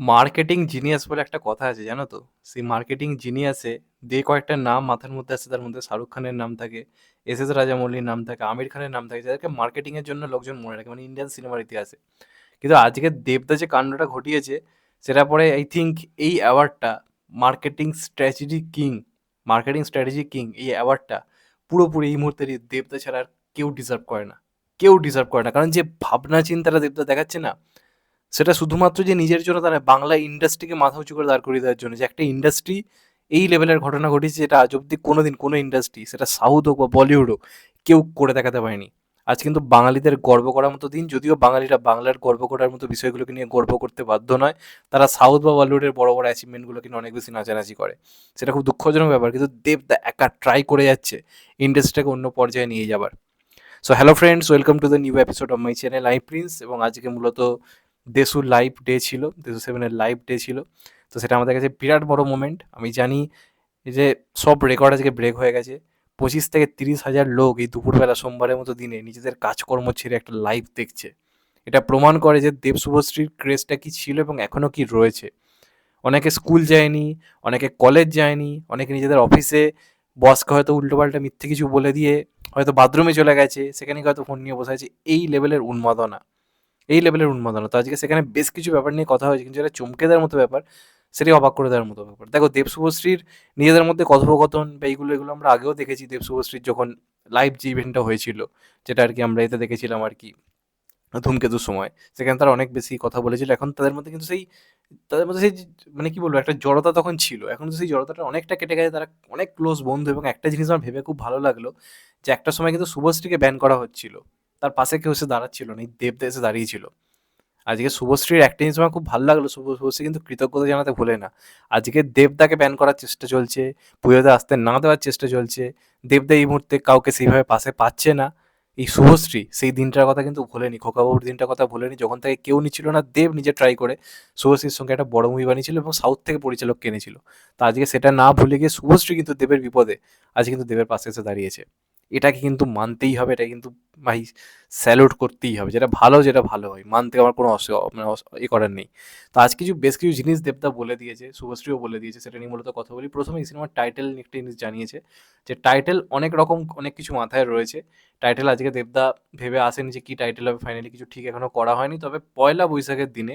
Marketing genius বলে একটা কথা আছে জানো তো? সেই মার্কেটিং জিনিয়াসে যে কয়েকটা নাম মাথার মধ্যে আসে তার মধ্যে শাহরুখ খানের নাম থাকে, এস এস রাজামৌলির নাম থাকে, আমির খানের নাম থাকে যাদেরকে মার্কেটিংয়ের জন্য লোকজন মনে রাখে মানে ইন্ডিয়ান সিনেমার ইতিহাসে। কিন্তু আজকে দেবদা যে কান্ডটা ঘটিয়েছে সেটা পরে আই থিঙ্ক এই অ্যাওয়ার্ডটা marketing strategy king marketing strategy king এই অ্যাওয়ার্ডটা পুরোপুরি এই মুহূর্তে দেবদা ছাড়া আর কেউ ডিজার্ভ করে না। কেউ ডিজার্ভ করে না। কারণ যে ভাবনা চিন্তাটা দেবদা দেখাচ্ছে না সেটা শুধুমাত্র যে নিজের জন্য তারা বাংলা ইন্ডাস্ট্রিকে মাথা উঁচু করে দাঁড় করিয়ে দেওয়ার জন্য। যে একটা ইন্ডাস্ট্রি এই লেভেলের ঘটনা ঘটেছে যেটা আজ অব্দি কোনো দিন কোনো ইন্ডাস্ট্রি সেটা সাউথ হোক বা বলিউড হোক কেউ করে দেখাতে পারেনি। আজ কিন্তু বাঙালিদের গর্ব করার মতো দিন যদিও বাঙালিরা বাংলার গর্ব করার মতো বিষয়গুলোকে নিয়ে গর্ব করতে বাধ্য নয়। তারা সাউথ বা বলিউডের বড়, বড় অ্যাচিভমেন্টগুলোকে নিয়ে অনেক বেশি নাচানাচি করে। সেটা খুব দুঃখজনক ব্যাপার। কিন্তু দেব একা ট্রাই করে যাচ্ছে ইন্ডাস্ট্রিটাকে অন্য পর্যায়ে নিয়ে যাবার। So hello friends welcome to the new episode of my channel I Prince এবং আজকে মূলত দেশু লাইভ ডে ছিল দেশু সেভেনের লাইভ ডে ছিল। তো সেটা আমাদের কাছে বিরাট বড় মোমেন্ট আমি জানি যে সব রেকর্ড আজকে ব্রেক হয়ে গেছে। পঁচিশ থেকে তিরিশ হাজার লোক এই দুপুরবেলা সোমবারের মতো দিনে নিজেদের কাজকর্ম ছেড়ে একটা লাইভ দেখছে। এটা প্রমাণ করে যে দেব শুভশ্রীর ক্রেজটা কি ছিল এবং এখনও কি রয়েছে। অনেকে স্কুল যায়নি, অনেকে কলেজ যায়নি, অনেকে নিজেদের অফিসে বসকে হয়তো উল্টোপাল্টা মিথ্যে কিছু বলে দিয়ে হয়তো বাথরুমে চলে গেছে, সেখানে হয়তো ফোন নিয়ে বসে আছে। এই লেভেলের উন্মাদনা। এই লেভেলের উন্মাদনা। তো আজকে সেখানে বেশ কিছু ব্যাপার নিয়ে কথা হয়েছে, কিন্তু যেটা চমকে দেওয়ার মতো ব্যাপার, সেটাই অবাক করে দেওয়ার মতো ব্যাপার। দেখো, দেব শুভশ্রীর নিজেদের মধ্যে কথোপকথন বা এইগুলো, এগুলো আমরা আগেও দেখেছি, দেব শুভশ্রীর যখন লাইভ যে ইভেন্টটা হয়েছিল, যেটা আর কি আমরা এতে দেখেছিলাম আর কি ধূমকেতুর সময়, সেখানে তারা অনেক বেশি কথা বলেছিল। এখন তাদের মধ্যে কিন্তু সেই, তাদের মধ্যে সেই মানে কি বলব, একটা জড়তা তখন ছিল। এখন তো সেই জড়তাটা অনেকটা কেটে গেছে, তারা অনেক ক্লোজ বন্ধু এবং একটা জিনিস আমার ভেবে খুব ভালো লাগল যে একটা সময় কিন্তু শুভশ্রীকে ব্যান করা হচ্ছিল। তার পাশে কেউ এসে দাঁড়াচ্ছিল না দেবদা এসে দাঁড়িয়েছিল। আজকে শুভশ্রীর একটা সময় খুব ভালো লাগল, শুভ শুভশ্রী কিন্তু কৃতজ্ঞতা জানাতে ভুলে না। আজকে দেবদাকে ব্যান করার চেষ্টা চলছে, পুজোতে আসতে না দেওয়ার চেষ্টা চলছে, দেবদা এই মুহূর্তে কাউকে সেইভাবে পাশে পাচ্ছে না। এই শুভশ্রী, সেই দিনটার কথা কিন্তু ভোলেনি খোকাবাবুর দিনটার কথা ভোলেনি, যখন তাকে কেউ নিচ্ছিল না, দেব নিজে ট্রাই করে শুভশ্রীর সঙ্গে একটা বড় মুভি বানিয়েছিল এবং সাউথ থেকে পরিচালক কিনেছিল। তা আজকে সেটা না ভুলে গিয়ে শুভশ্রী কিন্তু দেবের বিপদে, আজ কিন্তু দেবের পাশে এসে দাঁড়িয়েছে। এটাকে কিন্তু মানতেই হবে এটা কিন্তু ভাই স্যালুট করতেই হবে, যেটা ভালো যেটা ভালো হয়। মানতে আমার কোনো মানে এ করার নেই। তো আজ কিছু, বেশ কিছু জিনিস দেবদা বলে দিয়েছে, শুভশ্রীও বলে দিয়েছে, সেটা নিয়ে মূলত কথা বলি। প্রথমে সিনেমার টাইটেল একটা জিনিস জানিয়েছে, যে টাইটেল অনেক রকম, অনেক কিছু মাথায় রয়েছে। টাইটেল আজকে দেবদা ভেবে আসেনি যে কী টাইটেল হবে ফাইনালি কিছু ঠিক এখনও করা হয়নি। তবে পয়লা বৈশাখের দিনে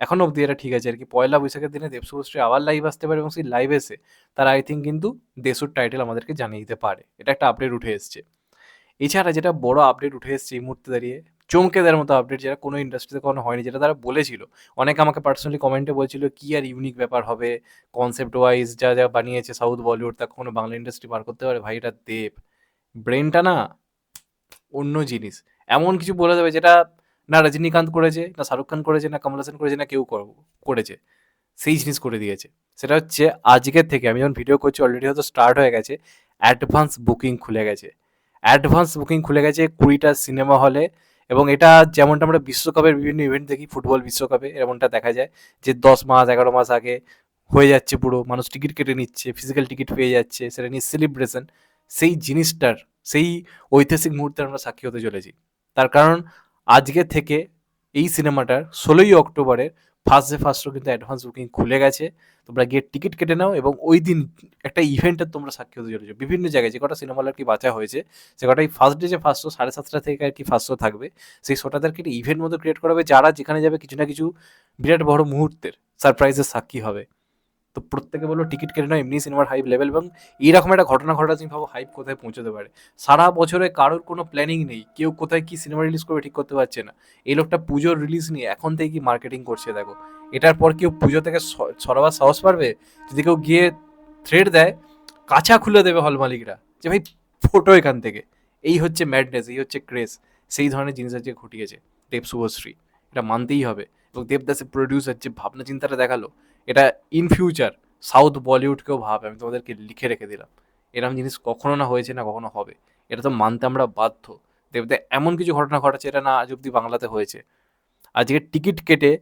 এখনও অবধি এটা ঠিক আছে আর কি। পয়লা বৈশাখের দিনে দেব শুভশ্রী আবার লাইভ আসতে পারে এবং সেই লাইভ এসে তারা আই থিঙ্ক কিন্তু দেশুর টাইটেল আমাদেরকে জানিয়ে দিতে পারে। এটা একটা আপডেট উঠে এসছে। এছাড়া যেটা বড় আপডেট উঠে এসছে এই মুহূর্তে দাঁড়িয়ে, চমকে দেওয়ার মতো আপডেট যেটা কোনো ইন্ডাস্ট্রিতে কোনো হয়নি, যেটা তারা বলেছিল। অনেকে আমাকে পার্সোনালি কমেন্টে বলছিল, কি আর ইউনিক ব্যাপার হবে? কনসেপ্ট ওয়াইজ যা যা বানিয়েছে সাউথ বলিউড তা কোনো বাংলা ইন্ডাস্ট্রি বার করতে পারে? ভাই, এটা দেব। ব্রেনটা না অন্য জিনিস। এমন কিছু বলে দেবে যেটা না রজনীকান্ত করেছে, না শাহরুখ খান করেছে, না কমল হাসান করেছে, না কেউ করেছে। সেই জিনিস করে দিয়েছে। সেটা হচ্ছে আজকের থেকে, আমি যখন ভিডিও করছি অলরেডি হয়তো স্টার্ট হয়ে গেছে অ্যাডভান্স বুকিং খুলে গেছে। অ্যাডভান্স বুকিং খুলে গেছে কুড়িটা সিনেমা হলে এবং এটা যেমনটা আমরা বিশ্বকাপের বিভিন্ন ইভেন্ট দেখি ফুটবল বিশ্বকাপে, এমনটা দেখা যায় যে দশ মাস, এগারো মাস আগে হয়ে যাচ্ছে পুরো, মানুষ টিকিট কেটে নিচ্ছে ফিজিক্যাল টিকিট পেয়ে যাচ্ছে, সেটা নিয়ে সেলিব্রেশন সেই জিনিসটার, সেই ঐতিহাসিক মুহূর্তে আমরা সাক্ষী হতে চলেছি। তার কারণ আজকে থেকে এই সিনেমাটার ষোলোই অক্টোবরের ফার্স্ট ডে ফার্স্ট কিন্তু অ্যাডভান্স বুকিং খুলে গেছে। তোমরা গিয়ে টিকিট কেটে নাও এবং ওই দিন একটা ইভেন্টের তোমরা সাক্ষী হতে চলেছো। বিভিন্ন জায়গায় যে কটা সিনেমা আর কি বাঁচা হয়েছে, সে কটাই ফার্স্ট ডে যে ফার্স্ট শো সাড়ে সাতটা থেকে আর কি ফার্স্ট শো থাকবে, সেই শোটাদেরকে একটা ইভেন্ট মতো ক্রিয়েট করা হবে, যারা যেখানে যাবে কিছু না কিছু বিরাট বড় মুহূর্তের সারপ্রাইজের সাক্ষী হবে। তো প্রত্যেকে বলল টিকিট কেটে নাও, এমনি সিনেমার হাইপ লেভেল এবং এইরকম একটা ঘটনা ঘটা তুমি ভাবো হাইপ কোথায় পৌঁছতে পারে। সারা বছরে কারোর কোনো প্ল্যানিং নেই, কেউ কোথায় কি সিনেমা রিলিজ করবে ঠিক করতে পারছে না। এই লোকটা পুজোর রিলিজ নিয়ে এখন থেকে কি মার্কেটিং করছে দেখো। এটার পর কেউ পুজো থেকে সরবার সাহস পারবে? যদি কেউ গিয়ে থ্রেড দেয়, কাঁচা খুলে দেবে হল মালিকরা যে ভাই ফোটো এখান থেকে। এই হচ্ছে ম্যাডনেস এই হচ্ছে ক্রেস সেই ধরনের জিনিস আজকে ঘটিয়েছে। দেব শুভশ্রী এটা মানতেই হবে এবং দেবদাসের প্রডিউসার যে ভাবনা চিন্তাটা দেখাল এটা ইন ফিউচার সাউথ বলিউডকেও ভাবে, আমি তোমাদেরকে লিখে রেখে দিলাম। এরকম জিনিস কখনো না হয়েছে না কখনো হবে। এটা তো মানতে আমরা বাধ্য। দেবদা এমন কিছু ঘটনা ঘটেছে, এটা না আজ অব্দি বাংলাতে হয়েছে। আজকে টিকিট কেটে,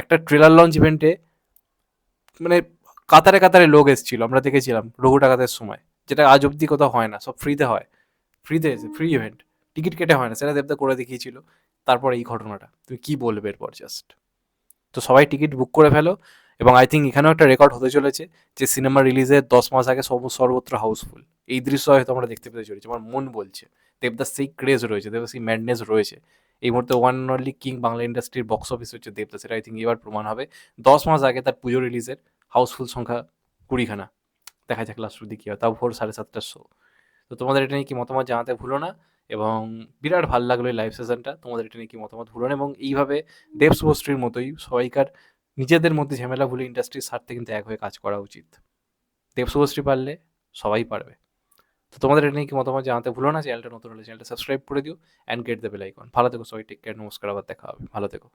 একটা ট্রেলার লঞ্চ ইভেন্টে মানে কাতারে কাতারে লোক এসেছিল। আমরা দেখেছিলাম রঘু ডাকাতের সময়। যেটা আজ অব্দি কোথাও হয় না, সব ফ্রিতে হয়। ফ্রিতে এসে ফ্রি ইভেন্ট টিকিট কেটে হয় না, সেটা দেবদা করে দেখিয়েছিল। তারপর এই ঘটনাটা। তুমি কি বলবে এরপর জাস্ট তো সবাই টিকিট বুক করে ফেলো। এবং আই থিঙ্ক এখানেও একটা রেকর্ড হতে চলেছে যে সিনেমা রিলিজের দশ মাস আগে সব সর্বত্র হাউসফুল এই দৃশ্য হয়তো আমরা দেখতে পেতে চলেছি আমার মন বলছে। দেবদাস সেই ক্রেজ রয়েছে দেবদাস সেই ম্যাডনেস রয়েছে। এই মুহূর্তে ওয়ান অনলি কিং বাংলা ইন্ডাস্ট্রির বক্স অফিস হচ্ছে দেবদাস এটা আই থিঙ্ক এবার প্রমাণ হবে। দশ মাস আগে তার পুজো রিলিজের হাউসফুল সংখ্যা কুড়িখানা। দেখা যাক লাস্ট অব্দি কী হয়। তাও ভোর সাড়ে সাতটার শো তো তোমাদের এটা নিয়ে কি মতামত জানাতে ভুলো না এবং বিরাট ভালো লাগল এই লাইভ সেশনটা তোমাদের এটা নিয়ে কি মতামত ভুলো না এবং এইভাবে দেব শুভশ্রীর মতোই সবাইকার নিজেদের মধ্যে ঝামেলা ভুলে ইন্ডাস্ট্রির স্বার্থে কিন্তু এক হয়ে কাজ করা উচিত। দেবশুভশ্রী পারলে সবাই পারবে। তো তোমাদের এটা নিয়ে কি মতামত জানাতে ভুলো না? চ্যানেলটা নতুন হলে চ্যানেলটা সাবস্ক্রাইব করে দিও and get the bell icon ভালো থেকো সবাই টেক কেয়ার নমস্কার, আবার দেখা হবে। ভালো থেকো।